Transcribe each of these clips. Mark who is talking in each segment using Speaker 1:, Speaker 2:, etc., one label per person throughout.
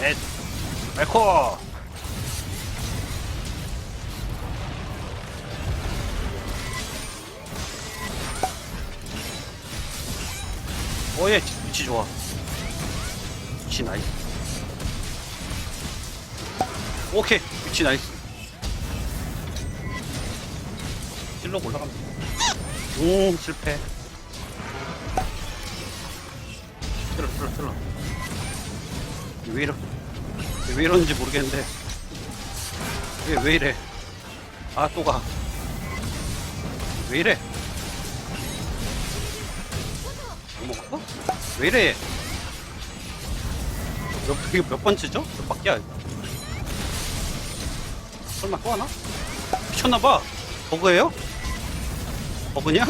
Speaker 1: 넷, 에코. 오예, 위치 좋아. 위치 나이스. 오케이, 위치 나이스. 찔러 올라갑니다. 오, 실패. 틀어. 왜 이러, 왜 이러는지 모르겠는데. 왜, 왜 이래. 아, 또 가. 왜 이래. 뭐 먹었어? 왜 이래. 몇, 이게 몇 번째죠? 몇 바퀴야. 설마 또 하나? 미쳤나봐. 버그예요? 버그냐?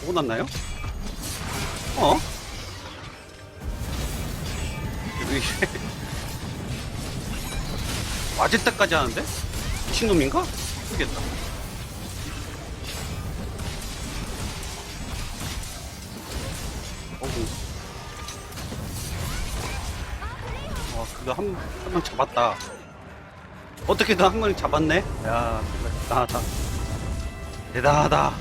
Speaker 1: 버그 났나요? 어? 왜 이래? 맞을 때까지 하는데? 미친놈인가? 모르겠다. 어구. 와, 그거 한, 한 명 잡았다. 어떻게든 한 명 잡았네? 야, 대단하다. 대단하다.